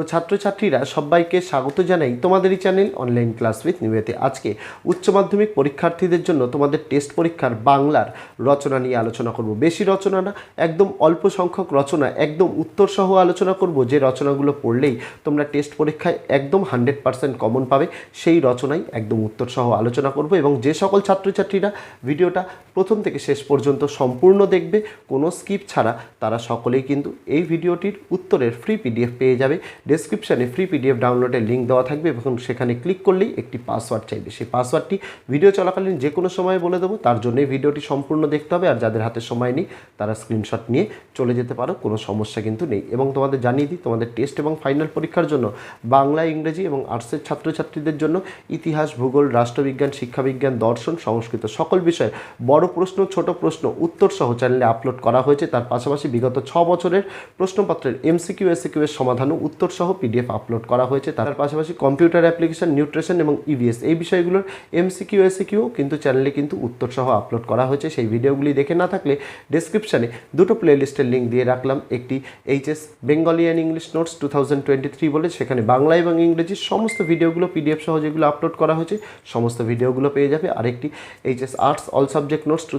তো ছাত্রছাত্রীরা সবাইকে স্বাগত জানাই তোমাদেরই চ্যানেল অনলাইন ক্লাস উইথ নিউয়েতে আজকে উচ্চ মাধ্যমিক পরীক্ষার্থীদের জন্য তোমাদের টেস্ট পরীক্ষার বাংলার রচনা নিয়ে আলোচনা করব। বেশি রচনা না, একদম অল্প সংখ্যক রচনা, একদম উত্তর সহ আলোচনা করব। যে রচনাগুলো পড়লেই তোমরা টেস্ট পরীক্ষায় একদম হান্ড্রেড পার্সেন্ট কমন পাবে, সেই রচনাই একদম উত্তর সহ আলোচনা করব এবং যে সকল ছাত্রছাত্রীরা ভিডিওটা প্রথম থেকে শেষ পর্যন্ত সম্পূর্ণ দেখবে, কোনো স্কিপ ছাড়া তারা সকলেই কিন্তু এই ভিডিওটির উত্তরের ফ্রি পিডিএফ পেয়ে যাবে। ডেসক্রিপশানে ফ্রি পিডিএফ ডাউনলোডের লিঙ্ক দেওয়া থাকবে এবং সেখানে ক্লিক করলেই একটি পাসওয়ার্ড চাইবে। সেই পাসওয়ার্ডটি ভিডিও চলাকালীন যে কোনো সময় বলে দেবো, তার জন্যই ভিডিওটি সম্পূর্ণ দেখতে হবে। আর যাদের হাতে সময় নেই, তারা স্ক্রিনশট নিয়ে চলে যেতে পারো, কোনো সমস্যা কিন্তু নেই। এবং তোমাদের জানিয়ে দিই, তোমাদের টেস্ট এবং ফাইনাল পরীক্ষার জন্য বাংলা, ইংরেজি এবং আর্টসের ছাত্রছাত্রীদের জন্য ইতিহাস, ভূগোল, রাষ্ট্রবিজ্ঞান, শিক্ষাবিজ্ঞান, দর্শন, সংস্কৃত সকল বিষয়ে বড় প্রশ্ন, ছোট প্রশ্ন, উত্তর সহ চ্যানেলে আপলোড করা হয়েছে। তার পাশাপাশি বিগত ছ বছরের প্রশ্নপত্রের এমসিকিউ এসিকিউ এর সমাধানও উত্তর সহ পিডিএফ আপলোড করা হয়েছে। তার পাশাপাশি কম্পিউটার অ্যাপ্লিকেশন নিউট্রিশন এবং ইভিএস এই বিষয়গুলোর এমসিকিউ এসিকিউ কিন্তু চ্যানেলে কিন্তু উত্তর সহ আপলোড করা হয়েছে। সেই ভিডিওগুলি দেখে না থাকলে ডেসক্রিপশানে দুটো প্লেলিস্টের লিঙ্ক দিয়ে রাখলাম। একটি HS Bengali and English notes two বলে, সেখানে বাংলা এবং ইংরেজির সমস্ত ভিডিওগুলো পিডিএফ সহ যেগুলো আপলোড করা হয়েছে, সমস্ত ভিডিওগুলো পেয়ে যাবে। আরেকটি HS arts all subject notes two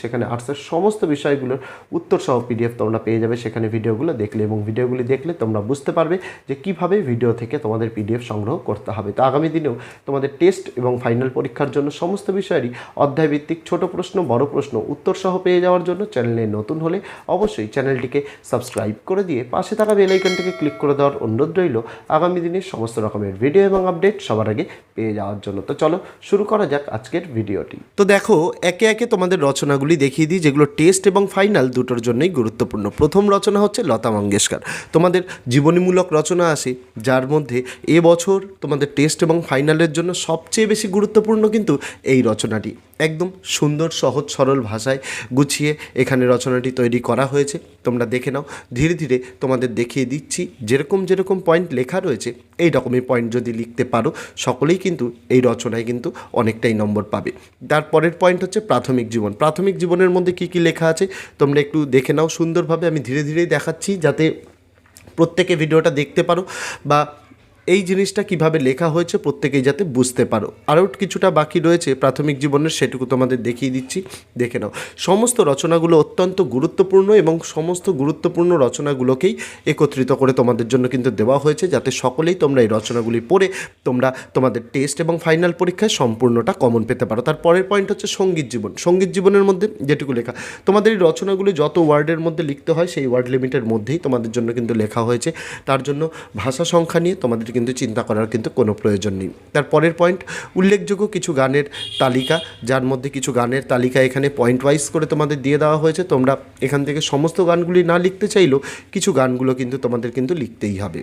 সেখানে আর্টসের সমস্ত বিষয়গুলোর উত্তর সহ পিডিএফ তোমরা পেয়ে যাবে। সেখানে ভিডিওগুলো দেখলে এবং ভিডিওগুলি দেখলে তোমরা বুঝতে পারবে যে কীভাবে ভিডিও থেকে তোমাদের পিডিএফ সংগ্রহ করতে হবে। তো আগামী দিনেও তোমাদের টেস্ট এবং ফাইনাল পরীক্ষার জন্য সমস্ত বিষয়েরই অধ্যায়ভিত্তিক ছোট প্রশ্ন, বড় প্রশ্ন উত্তর সহ পেয়ে যাওয়ার জন্য চ্যানেলে নতুন হলে অবশ্যই চ্যানেলটিকে সাবস্ক্রাইব করে দিয়ে পাশে থাকা বেল আইকনটিকে ক্লিক করে দেওয়ার অনুরোধ রইল। আগামী দিনে সমস্ত রকমের ভিডিও এবং আপডেট সবার আগে পেয়ে যাওয়ার জন্য। তো চলো শুরু করা যাক আজকের ভিডিওটি তো দেখো, একে একে তোমাদের রচনাগুলি দেখিয়ে দিই, যেগুলো টেস্ট এবং ফাইনাল দুটোর জন্যই গুরুত্বপূর্ণ। প্রথম রচনা হচ্ছে লতা মঙ্গেশকর। তোমাদের জীবনীমূলক রচনা আসে, যার মধ্যে এবছর তোমাদের টেস্ট এবং ফাইনালের জন্য সবচেয়ে বেশি গুরুত্বপূর্ণ কিন্তু এই রচনাটি। একদম সুন্দর, সহজ, সরল ভাষায় গুছিয়ে এখানে রচনাটি তৈরি করা হয়েছে। তোমরা দেখে নাও, ধীরে ধীরে তোমাদের দেখিয়ে দিচ্ছি, যেরকম যেরকম পয়েন্ট লেখা রয়েছে এই রকমই পয়েন্ট যদি লিখতে পারো, সকলেই কিন্তু এই রচনায় কিন্তু অনেকটাই নম্বর পাবে। তারপরের পয়েন্ট হচ্ছে প্রাথমিক জীবন। প্রাথমিক জীবনের মধ্যে কী কী লেখা আছে, তোমরা একটু দেখে নাও। সুন্দরভাবে আমি ধীরে ধীরেই দেখাচ্ছি, যাতে প্রত্যেকে ভিডিওটা দেখতে পারো বা এই জিনিসটা কীভাবে লেখা হয়েছে প্রত্যেকেই যাতে বুঝতে পারো। আরও কিছুটা বাকি রয়েছে, প্রাথমিক জীবনের সেটুকু তোমাদের দেখিয়ে দিচ্ছি। দেখে নাও। সমস্ত রচনাগুলো অত্যন্ত গুরুত্বপূর্ণ এবং সমস্ত গুরুত্বপূর্ণ রচনাগুলোকেই একত্রিত করে তোমাদের জন্য কিন্তু দেওয়া হয়েছে, যাতে সকলেই তোমরা এই রচনাগুলি পড়ে তোমরা তোমাদের টেস্ট এবং ফাইনাল পরীক্ষায় সম্পূর্ণটা কমন পেতে পারো। তার পরের পয়েন্ট হচ্ছে সংগীত জীবন। সংগীত জীবনের মধ্যে যেটুকু লেখা, তোমাদের এই রচনাগুলি যত ওয়ার্ডের মধ্যে লিখতে হয়, সেই ওয়ার্ড লিমিটের মধ্যেই তোমাদের জন্য কিন্তু লেখা হয়েছে। তার জন্য ভাষা সংখ্যা নিয়ে তোমাদের কিন্তু চিন্তা করার কিন্তু কোনো প্রয়োজন নেই। তার পরের পয়েন্ট উল্লেখযোগ্য কিছু গানের তালিকা, যার মধ্যে কিছু গানের তালিকা এখানে পয়েন্ট ওয়াইজ করে তোমাদের দিয়ে দেওয়া হয়েছে। তোমরা এখান থেকে সমস্ত গানগুলি না লিখতে চাইলেও কিছু গানগুলো কিন্তু তোমাদের কিন্তু লিখতেই হবে।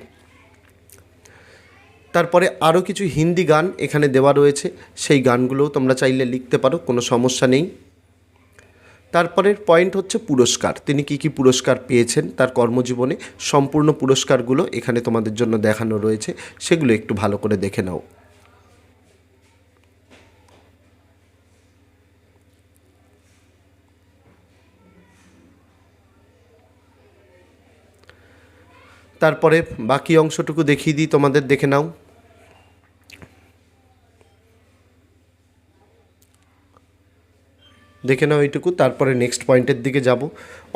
তারপরে আরও কিছু হিন্দি গান এখানে দেওয়া রয়েছে। সেই গানগুলোও তোমরা চাইলে লিখতে পারো, কোনো সমস্যা নেই। তারপরের পয়েন্ট হচ্ছে পুরস্কার। তিনি কি কি পুরস্কার পেয়েছেন তার কর্মজীবনে? সম্পূর্ণ পুরস্কারগুলো এখানে তোমাদের জন্য দেখানো রয়েছে। সেগুলো একটু ভালো করে দেখে নাও। তারপরে বাকি অংশটুকু দেখিয়ে দিই, তোমাদের দেখে নাও। দেখে নাও এইটুকু, তারপরে নেক্সট পয়েন্টের দিকে যাব।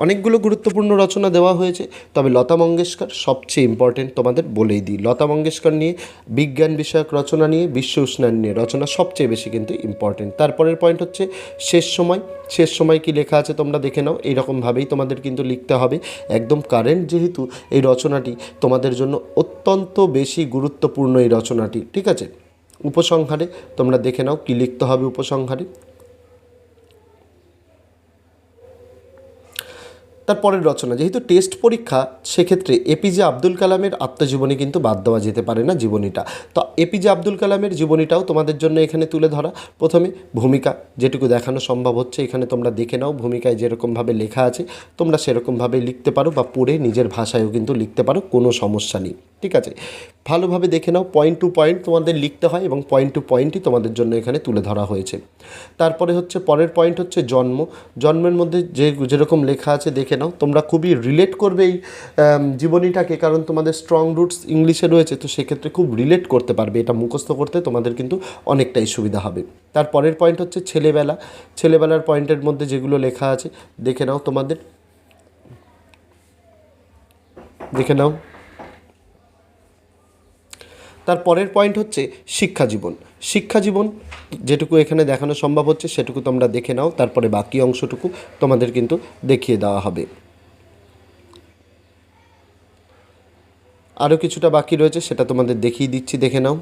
অনেকগুলো গুরুত্বপূর্ণ রচনা দেওয়া হয়েছে, তবে লতা মঙ্গেশকর সবচেয়ে ইম্পর্টেন্ট তোমাদের বলেই দিই। লতা মঙ্গেশকর নিয়ে, বিজ্ঞান বিষয়ক রচনা নিয়ে, বিশ্ব উষ্ণায়ন নিয়ে রচনা সবচেয়ে বেশি কিন্তু ইম্পর্টেন্ট তারপরের পয়েন্ট হচ্ছে, শেষ সময়। শেষ সময় কি লেখা আছে তোমরা দেখে নাও, এইরকমভাবেই তোমাদের কিন্তু লিখতে হবে। একদম কারেন্ট যেহেতু, এই রচনাটি তোমাদের জন্য অত্যন্ত বেশি গুরুত্বপূর্ণ এই রচনাটি, ঠিক আছে? উপসংহারে তোমরা দেখে নাও কী লিখতে হবে উপসংহারে। তার পরের রচনা, যেহেতু টেস্ট পরীক্ষা, সেক্ষেত্রে এপিজে আব্দুল কালামের আত্মজীবনী কিন্তু বাদ দেওয়া যেতে পারে না জীবনীটা। তো এপিজে আব্দুল কালামের জীবনীটাও তোমাদের জন্য এখানে তুলে ধরা। প্রথমে ভূমিকা, যেটুকু দেখানো সম্ভব হচ্ছে, এখানে তোমরা দেখে নাও ভূমিকায় যেরকমভাবে লেখা আছে, তোমরা সেরকমভাবে লিখতে পারো বা পড়ে নিজের ভাষায়ও কিন্তু লিখতে পারো, কোনো সমস্যা নেই। ঠিক আছে? ভালোভাবে দেখে নাও পয়েন্ট টু পয়েন্ট তোমাদের লিখতে হয় এবং পয়েন্ট টু পয়েন্টই তোমাদের জন্য এখানে তুলে ধরা হয়েছে। তারপরে হচ্ছে পরের পয়েন্ট হচ্ছে জন্ম। জন্মের মধ্যে যে যেরকম লেখা আছে দেখে নাও, তোমরা খুবই রিলেট করবে এই জীবনীটাকে, কারণ তোমাদের স্ট্রং রুটস ইংলিশে রয়েছে, তো সেক্ষেত্রে খুব রিলেট করতে পারবে। এটা মুখস্থ করতে তোমাদের কিন্তু অনেকটাই সুবিধা হবে। তার পরের পয়েন্ট হচ্ছে ছেলেবেলা। ছেলেবেলার পয়েন্টের মধ্যে যেগুলো লেখা আছে, দেখে নাও তোমাদের। দেখে নাও। তার পরের পয়েন্ট হচ্ছে শিক্ষা জীবন। শিক্ষা জীবন যেটুকু এখানে দেখানো সম্ভব হচ্ছে, সেটুকু তোমরা দেখে নাও, তারপরে বাকি অংশটুকু তোমাদের কিন্তু দেখিয়ে দেওয়া হবে। আরও কিছুটা বাকি রয়েছে, সেটা তোমাদের দেখিয়ে দিচ্ছি, দেখে নাও।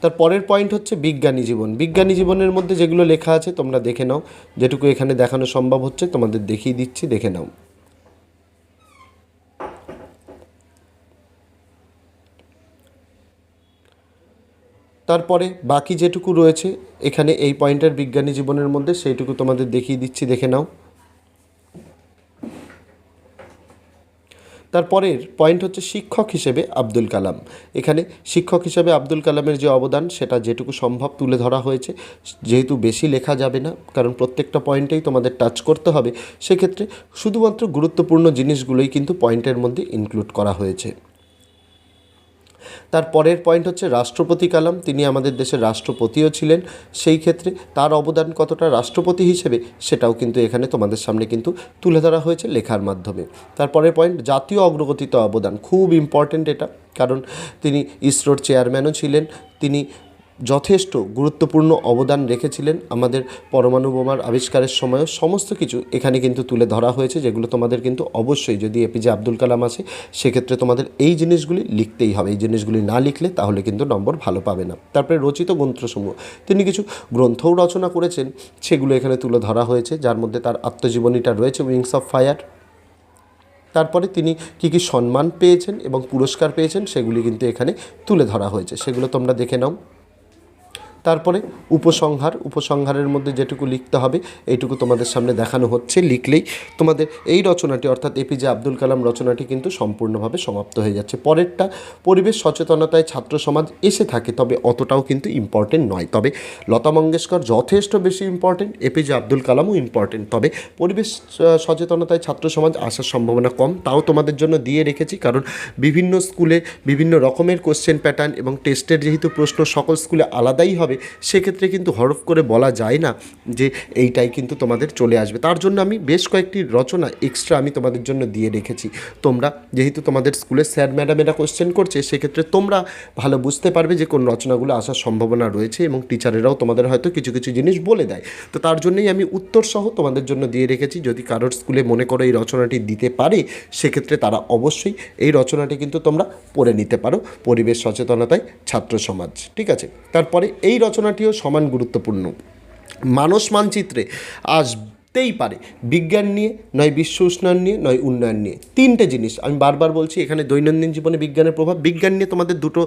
তার পরের পয়েন্ট হচ্ছে বিজ্ঞানী জীবন। বিজ্ঞানী জীবনের মধ্যে যেগুলো লেখা আছে, তোমরা দেখে নাও। যেটুকু এখানে দেখানো সম্ভব হচ্ছে, তোমাদের দেখিয়ে দিচ্ছি, দেখে নাও। তারপরে বাকি যেটুকু রয়েছে, এখানে এই পয়েন্টের বিজ্ঞানী জীবনের মধ্যে সেইটুকু তোমাদের দেখিয়ে দিচ্ছি, দেখে নাও। তারপরের পয়েন্ট হচ্ছে শিক্ষক হিসেবে আব্দুল কালাম। এখানে শিক্ষক হিসেবে আব্দুল কালামের যে অবদান, সেটা যেটুকু সম্ভব তুলে ধরা হয়েছে। যেহেতু বেশি লেখা যাবে না, কারণ প্রত্যেকটা পয়েন্টেই তোমাদের টাচ করতে হবে, সেক্ষেত্রে শুধুমাত্র গুরুত্বপূর্ণ জিনিসগুলোই কিন্তু পয়েন্টের মধ্যে ইনক্লুড করা হয়েছে। তার পরের পয়েন্ট হচ্ছে রাষ্ট্রপতি কালাম। তিনি আমাদের দেশের রাষ্ট্রপতিও ছিলেন। সেই ক্ষেত্রে তার অবদান কতটা রাষ্ট্রপতি হিসেবে সেটাও কিন্তু এখানে তোমাদের সামনে কিন্তু তুলে ধরা হয়েছে লেখার মাধ্যমে। তারপরের পয়েন্ট জাতীয় অগ্রগতিতে অবদান। খুব ইম্পর্টেন্ট এটা। কারণ তিনি ইসরোর চেয়ারম্যানও ছিলেন। তিনি যথেষ্ট গুরুত্বপূর্ণ অবদান রেখেছিলেন আমাদের পরমাণু বোমার আবিষ্কারের সময়ও। সমস্ত কিছু এখানে কিন্তু তুলে ধরা হয়েছে, যেগুলো তোমাদের কিন্তু অবশ্যই যদি এপিজে আব্দুল কালাম আসে সেক্ষেত্রে তোমাদের এই জিনিসগুলি লিখতেই হবে। এই জিনিসগুলি না লিখলে তাহলে কিন্তু নম্বর ভালো পাবে না। তারপরে রচিত গ্রন্থসমূহ। তিনি কিছু গ্রন্থও রচনা করেছেন, সেগুলো এখানে তুলে ধরা হয়েছে, যার মধ্যে তার আত্মজীবনীটা রয়েছে উইংস অফ ফায়ার তারপরে তিনি কী কী সম্মান পেয়েছেন এবং পুরস্কার পেয়েছেন, সেগুলি কিন্তু এখানে তুলে ধরা হয়েছে। সেগুলো তোমরা দেখে নাও। তারপরে উপসংহার, উপসংহারের মধ্যে যেটুকু লিখতে হবে, এইটুকু তোমাদের সামনে দেখানো হচ্ছে, লিখলেই তোমাদের এই রচনাটি, অর্থাৎ এপিজে আব্দুল কালাম রচনাটি কিন্তু সম্পূর্ণভাবে সমাপ্ত হয়ে যাচ্ছে। পরেরটা, পরিবেশ সচেতনতায় ছাত্র সমাজ এসে থাকে, তবে অতটাও কিন্তু ইম্পর্টেন্ট নয়। তবে লতা মঙ্গেশকর যথেষ্ট বেশি ইম্পর্টেন্ট এপিজে আব্দুল কালামও ইম্পর্টেন্ট তবে পরিবেশ সচেতনতায় ছাত্র সমাজ আসার সম্ভাবনা কম, তাও তোমাদের জন্য দিয়ে রেখেছি, কারণ বিভিন্ন স্কুলে বিভিন্ন রকমের কোশ্চেন প্যাটার্ন এবং টেস্টের যেহেতু প্রশ্ন সকল স্কুলে আলাদাই হবে সেক্ষেত্রে কিন্তু হরফ করে বলা যায় না যে এইটাই কিন্তু তোমাদের চলে আসবে। তার জন্য আমি বেশ কয়েকটি রচনা এক্সট্রা আমি তোমাদের জন্য দিয়ে রেখেছি। তোমরা যেহেতু তোমাদের স্কুলে স্যার ম্যাডামেরা কোশ্চেন করছে, সেক্ষেত্রে তোমরা ভালো বুঝতে পারবে যে কোন রচনাগুলো আসার সম্ভাবনা রয়েছে এবং টিচারেরাও তোমাদের হয়তো কিছু কিছু জিনিস বলে দেয়। তো তার জন্যই আমি উত্তর সহ তোমাদের জন্য দিয়ে রেখেছি। যদি কারোর স্কুলে মনে করো এই রচনাটি দিতে পারে, সেক্ষেত্রে তারা অবশ্যই এই রচনাটি কিন্তু তোমরা পড়ে নিতে পারো। পরিবেশ সচেতনতায় ছাত্র সমাজ, ঠিক আছে? তারপরে এই রচনাটিও সমান গুরুত্বপূর্ণ। মানস মানচিত্রে আসতেই পারে। বিজ্ঞান নিয়ে, নয় বিশ্ব উষ্ণায়ন নিয়ে, নয় উন্নয়ন নিয়ে। তিনটে জিনিস। আমি বারবার বলছি, এখানে দৈনন্দিন জীবনে বিজ্ঞানের প্রভাব, বিজ্ঞান নিয়ে তোমাদের দুটো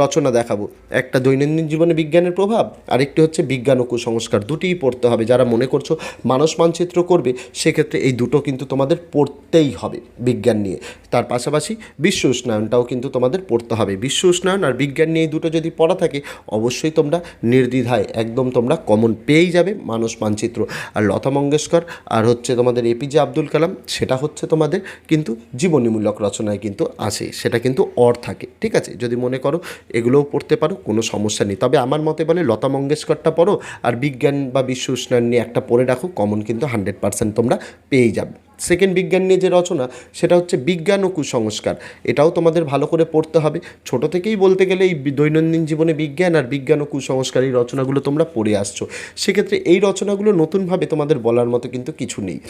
রচনা দেখাবো। একটা দৈনন্দিন জীবনে বিজ্ঞানের প্রভাব, আরেকটি হচ্ছে বিজ্ঞান ও কুসংস্কার। দুটিই পড়তে হবে। যারা মনে করছ মানস মানচিত্র করবে, সেক্ষেত্রে এই দুটো কিন্তু তোমাদের পড়তেই হবে বিজ্ঞান নিয়ে। তার পাশাপাশি বিশ্ব উষ্ণায়নটাও কিন্তু তোমাদের পড়তে হবে। বিশ্ব উষ্ণায়ন আর বিজ্ঞান নিয়ে এই দুটো যদি পড়া থাকে, অবশ্যই তোমরা নির্দ্বিধায় একদম তোমরা কমন পেয়েই যাবে মানস মানচিত্র। আর লতা মঙ্গেশকর, আর হচ্ছে তোমাদের এপিজে আব্দুল কালাম, সেটা হচ্ছে তোমাদের কিন্তু জীবনীমূলক রচনায় কিন্তু আছে, সেটা কিন্তু অর থাকে, ঠিক আছে? যদি মনে করো এগুলোও পড়তে পারো, কোনো সমস্যা নেই। তবে আমার মতে বলে লতা মঙ্গেশকরটা পড়ো, আর বিজ্ঞান বা বিশ্ব উষ্ণায়ন নিয়ে একটা পড়ে রাখো কমন কিন্তু হান্ড্রেড পার্সেন্ট তোমরা পেয়ে যাবে। সেকেন্ড বিজ্ঞান নিয়ে যে রচনা, সেটা হচ্ছে বিজ্ঞান ও কুসংস্কার। এটাও তোমাদের ভালো করে পড়তে হবে। ছোট থেকেই বলতে গেলে এই দৈনন্দিন জীবনে বিজ্ঞান আর বিজ্ঞান ও কুসংস্কার এই রচনাগুলো তোমরা পড়ে আসছো। সেক্ষেত্রে এই রচনাগুলো নতুনভাবে তোমাদের বলার মতো কিন্তু কিছু নেই।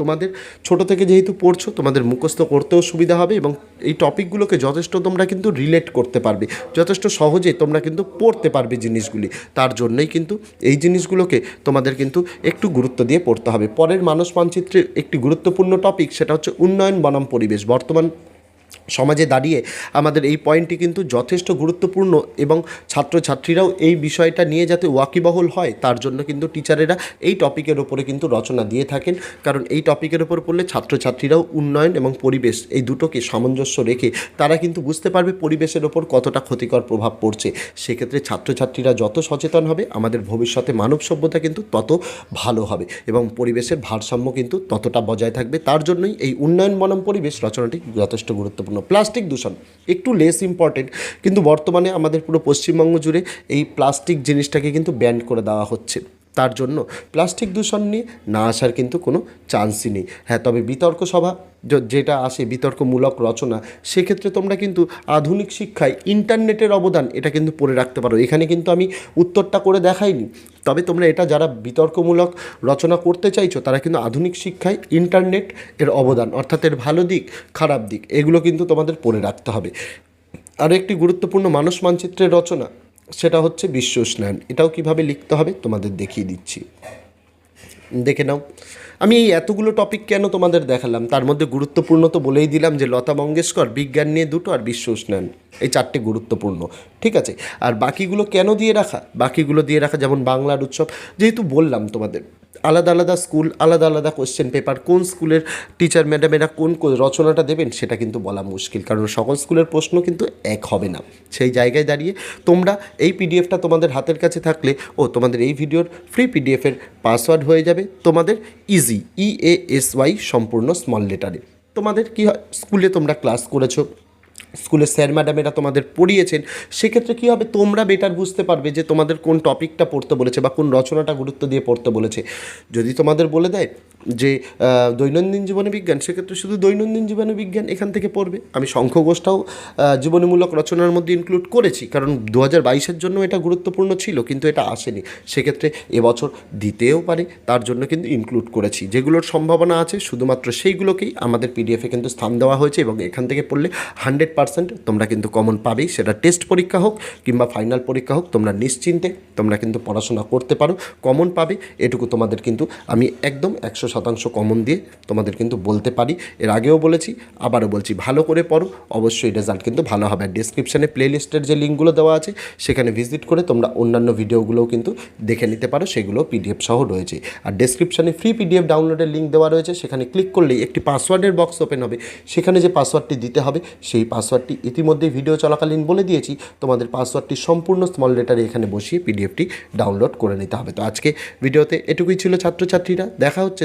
তোমাদের ছোট থেকে যেহেতু পড়ছো, তোমাদের মুখস্থ করতেও সুবিধা হবে এবং এই টপিকগুলোকে যথেষ্ট তোমরা কিন্তু রিলেট করতে পারবে। যথেষ্ট সহজে তোমরা কিন্তু পড়তে পারবে জিনিসগুলি। তার জন্যই কিন্তু এই জিনিসগুলোকে তোমাদের কিন্তু একটু গুরুত্ব দিয়ে পড়তে হবে। পরের মানস মানচিত্রের একটি গুরুত্বপূর্ণ টপিক, সেটা হচ্ছে উন্নয়ন বনাম পরিবেশ। বর্তমান সমাজে দাঁড়িয়ে আমাদের এই পয়েন্টটি কিন্তু যথেষ্ট গুরুত্বপূর্ণ এবং ছাত্রছাত্রীরাও এই বিষয়টা নিয়ে যাতে ওয়াকিবহল হয়, তার জন্য কিন্তু টিচারেরা এই টপিকের ওপরে কিন্তু রচনা দিয়ে থাকেন। কারণ এই টপিকের ওপর পড়লে ছাত্রছাত্রীরাও উন্নয়ন এবং পরিবেশ এই দুটোকে সামঞ্জস্য রেখে তারা কিন্তু বুঝতে পারবে পরিবেশের ওপর কতটা ক্ষতিকর প্রভাব পড়ছে। সেক্ষেত্রে ছাত্রছাত্রীরা যত সচেতন হবে, আমাদের ভবিষ্যতে মানব সভ্যতা কিন্তু তত ভালো হবে এবং পরিবেশের ভারসাম্য কিন্তু ততটা বজায় থাকবে। তার জন্যই এই উন্নয়ন বনাম পরিবেশ রচনাটি যথেষ্ট গুরুত্বপূর্ণ। প্লাস্টিক দূষণ, একটু লেস ইম্পর্টেন্ট কিন্তু বর্তমানে আমাদের পুরো পশ্চিমবঙ্গ জুড়ে এই প্লাস্টিক জিনিসটাকে কিন্তু ব্যান করে দেওয়া হচ্ছে। তার জন্য প্লাস্টিক দূষণ নিয়ে না আসার কিন্তু কোনো চান্সই নেই। হ্যাঁ তবে বিতর্ক সভা যেটা আসে, বিতর্কমূলক রচনা, সেক্ষেত্রে তোমরা কিন্তু আধুনিক শিক্ষায় ইন্টারনেটের অবদান এটা কিন্তু পড়ে রাখতে পারো। এখানে কিন্তু আমি উত্তরটা করে দেখাইনি। তবে তোমরা এটা যারা বিতর্কমূলক রচনা করতে চাইছো, তারা কিন্তু আধুনিক শিক্ষায় ইন্টারনেট এর অবদান, অর্থাৎ এর ভালো দিক, খারাপ দিক, এগুলো কিন্তু তোমাদের পড়ে রাখতে হবে। আরও একটি গুরুত্বপূর্ণ মানুষ মানচিত্রের রচনা সেটা হচ্ছে বিশ্ব স্নান। এটাও কীভাবে লিখতে হবে তোমাদের দেখিয়ে দিচ্ছি। দেখে নাও। আমি এই এতগুলো টপিক কেন তোমাদের দেখালাম? তার মধ্যে গুরুত্বপূর্ণ তো বলেই দিলাম যে লতা মঙ্গেশকর, বিজ্ঞান নিয়ে দুটো আর বিশ্ব উষ্ণায়ন এই চারটে গুরুত্বপূর্ণ। ঠিক আছে? আর বাকিগুলো কেন দিয়ে রাখা? বাকিগুলো দিয়ে রাখা যেমন বাংলার উৎসব, যেহেতু বললাম তোমাদের। আলাদা আলাদা স্কুল, আলাদা আলাদা কোশ্চেন পেপার কোন স্কুলের টিচার ম্যাডামেরা কোন রচনাটা দেবেন সেটা কিন্তু বলা মুশকিল, কারণ সকল স্কুলের প্রশ্ন কিন্তু এক হবে না। সেই জায়গায় দাঁড়িয়ে তোমরা এই পিডিএফটা তোমাদের হাতের কাছে থাকলে, ও তোমাদের এই ভিডিওর ফ্রি পিডিএফের পাসওয়ার্ড হয়ে যাবে তোমাদের easy E A S Y সম্পূর্ণ স্মল লেটারে তোমাদের কি হয়? স্কুলে তোমরা ক্লাস করেছ স্কুলের স্যার ম্যাডামেরা তোমাদের পড়িয়েছেন, সেক্ষেত্রে কী হবে? তোমরা বেটার বুঝতে পারবে যে তোমাদের কোন টপিকটা পড়তে বলেছে বা কোন রচনাটা গুরুত্ব দিয়ে পড়তে বলেছে। যদি তোমাদের বলে দেয় যে দৈনন্দিন জীবনে বিজ্ঞান সেক্ষেত্রে শুধু দৈনন্দিন জীবনে বিজ্ঞান এখান থেকে পড়বে। আমি আহ, জীবনীমূলক রচনার মধ্যে ইনক্লুড করেছি কারণ দু হাজার বাইশের জন্য এটা গুরুত্বপূর্ণ ছিল কিন্তু এটা আসেনি। সেক্ষেত্রে এবছর দিতেও পারে তার জন্য কিন্তু ইনক্লুড করেছি। যেগুলোর সম্ভাবনা আছে শুধুমাত্র সেইগুলোকেই আমাদের পিডিএফে কিন্তু স্থান দেওয়া হয়েছে এবং এখান থেকে পড়লে হান্ড্রেড পার্সেন্ট তোমরা কিন্তু কমন পাবেই। সেটা টেস্ট পরীক্ষা হোক কিংবা ফাইনাল পরীক্ষা হোক তোমরা নিশ্চিন্তে তোমরা কিন্তু পড়াশোনা করতে পারো কমন পাবে। এটুকু তোমাদের কিন্তু আমি একদম একশো শতাংশ কমন দিয়ে তোমাদের কিন্তু বলতে পারি। এর আগেও বলেছি, আবারও বলছি, ভালো করে পড়ো। অবশ্যই রেজাল্ট কিন্তু ভালো হবে। ডিসক্রিপশানে প্লেলিস্টের যে লিঙ্কগুলো দেওয়া আছে, সেখানে ভিজিট করে তোমরা অন্যান্য ভিডিওগুলোও কিন্তু দেখে নিতে পারো। সেগুলো পিডিএফ সহ রয়েছে। আর ডেসক্রিপশানে ফ্রি পিডিএফ ডাউনলোডের লিঙ্ক দেওয়া রয়েছে। সেখানে ক্লিক করলেই একটি পাসওয়ার্ডের বক্স ওপেন হবে। সেখানে যে পাসওয়ার্ডটি দিতে হবে, সেই পাসওয়ার্ডটি ইতিমধ্যে ভিডিও চলাকালীন বলে দিয়েছি। তোমাদের পাসওয়ার্ডটি সম্পূর্ণ স্মল লেটারে এখানে বসিয়ে পিডিএফটি ডাউনলোড করে নিতে হবে। তো আজকে ভিডিওতে এটুকুই ছিল ছাত্রছাত্রীরা। দেখা হচ্ছে